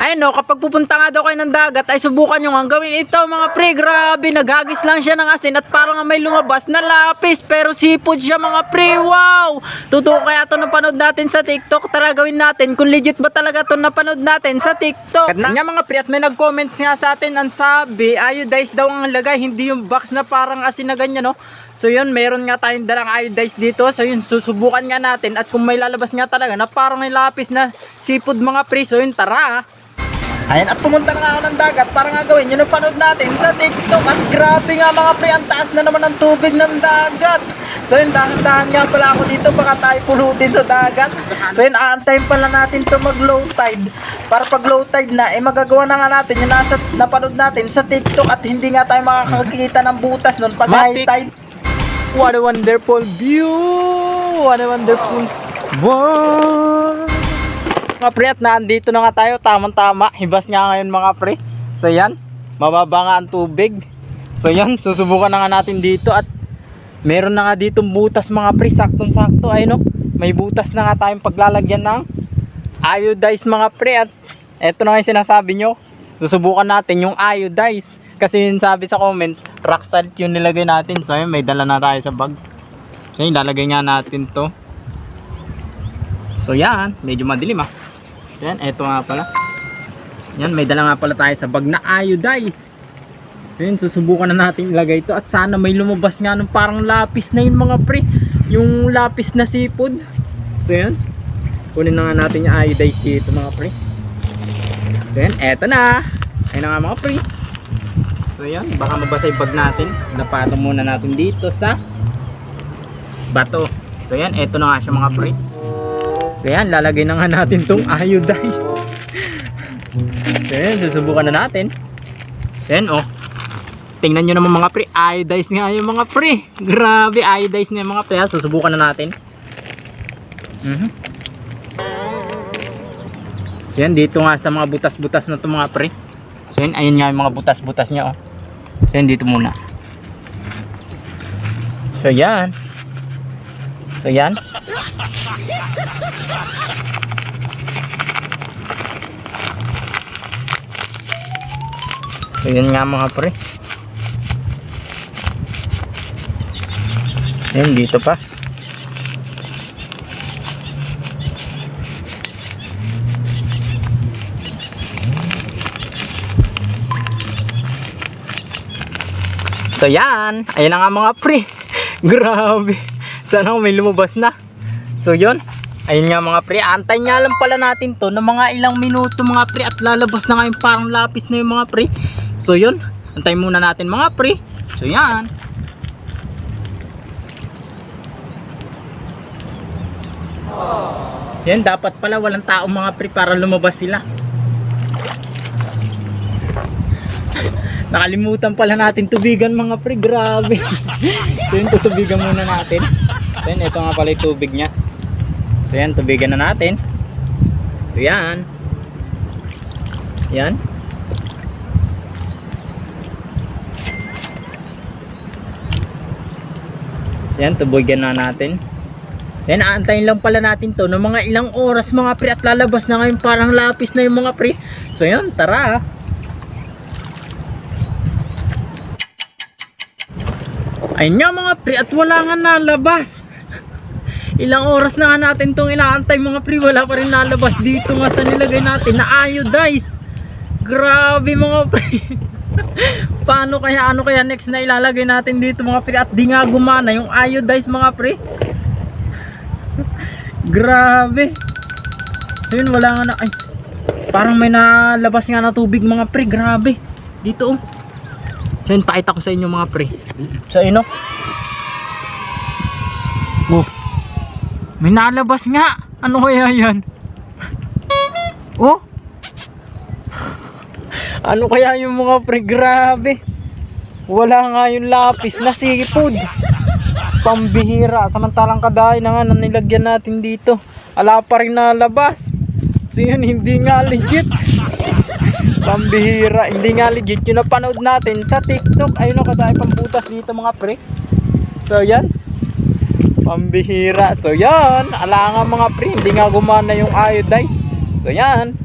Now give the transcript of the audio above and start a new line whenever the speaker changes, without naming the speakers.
Ayun no, kapag pupunta nga daw kayo ng dagat ay subukan nyo nga gawin ito mga pre, grabe, naghagis lang siya ng asin at parang may lumabas na lapis pero sipod siya mga pre, wow! Totoo kaya ito napanood natin sa TikTok, tara gawin natin kung legit ba talaga ito napanood natin sa TikTok. Nga mga pre, at may nag-comments nga sa atin ang sabi, iodized daw ang lagay, hindi yung box na parang asin na ganyan no. So yun, meron nga tayong dalang iodized dito. So yun, susubukan nga natin at kung may lalabas nga talaga na parang may lapis na sipod mga pre, so yun, tara! Ayan, at pumunta na ako ng dagat para nga gawin yun ang panood natin sa TikTok. At grabe nga mga pre, ang taas na naman ng tubig ng dagat. So yun, dahan-dahan nga pala ako dito, baka tayo pulutin sa dagat. So yun, aantayin pala natin to mag low tide. Para pag low tide na, eh magagawa na nga natin yung nasa, napanood natin sa TikTok at hindi nga tayo makakakita ng butas nun pag high
Matik.
tide. What a wonderful view! What a wonderful wow! Mga pre, at naandito na nga tayo, tamang-tama. Hibas nga ngayon mga pre. So yan, mababa nga ang tubig. So yan, susubukan na nga natin dito at meron na nga dito butas mga pre, saktong-sakto. Ay no, may butas na nga tayong paglalagyan ng iodized mga pre. At eto na nga yung sinasabi nyo, susubukan natin yung iodized. Kasi yun sabi sa comments, rock salt yung nilagay natin. So yun, may dala na tayo sa bag. So yun, lalagay nga natin to. So yan, medyo madilim ah. Yan, eto nga pala. Yan, may dala nga pala tayo sa bag na iodized. So yun, susubukan na natin ilagay ito. At sana may lumabas nga ng parang lapis na yun mga pre. Yung lapis na sipod. So yan. Kunin na nga natin yung iodized dito mga pre. So yan, eto na. Ayun na nga mga pre. So yan, baka mabasa yung bag natin. Napatong muna natin dito sa bato. So yan, eto na nga siya mga pre. So yan, lalagay na nga natin tong iodized. So yan, susubukan na natin. So yan, oh. Tingnan nyo naman mga pre, iodized nga yung mga pre. Grabe, iodized nga yung mga pre. ha. Susubukan na natin. Mhm. So yan, dito nga sa mga butas-butas na to mga pre. So yan, ayun nga yung mga butas-butas niya, oh. So yan, dito muna. So yan. So yan. So yun nga mga pre. Ayun dito pa. So yan, ayun na nga mga pre. Grabe. Sana may lumabas na. So yun, ayun nga mga pre. Antay nga lang pala natin to ng mga ilang minuto mga pre at lalabas na nga yung parang lapis na yung mga pre. So yun, antay muna natin mga pre. So yan. Yan, dapat pala walang taong mga pre para lumabas sila. Nakalimutan pala natin tubigan mga pre, grabe. so yun, tutubigan muna natin. So yun, ito nga pala yung tubig niya. So yan, tubigan na natin. So yan. Yan. Yan, tubigan na natin. Yan, aantayin lang pala natin to ng mga ilang oras mga pre at lalabas na ngayon parang lapis na yung mga pre. So yan, tara. Ayun nga mga pre at wala nga nalabas. Ilang oras na nga natin tong inaantay mga pre wala pa rin nalabas dito nga sa nilagay natin na iodized. Grabe mga pre. Paano kaya ano kaya next na ilalagay natin dito mga pre at di nga gumana yung iodized mga pre. Grabe. So yun wala nga na ay parang may nalabas nga na tubig mga pre grabe. Dito oh. So yun, pakita ko sa inyo mga pre. So yun, no? Oh. May nalabas nga. Ano kaya yan? Oh. Ano kaya yung mga pre? Grabe. Wala nga yung lapis na sipod. Pambihira. Samantalang kadahay na nga na nilagyan natin dito. Ala pa rin nalabas. So yun, hindi nga legit. Pambihira, hindi nga legit yung napanood natin sa TikTok. Ayun o, kadami pang butas dito mga pre. So yan. Pambihira. So yan. Ala nga mga pre, hindi nga gumana yung iodized. So yan.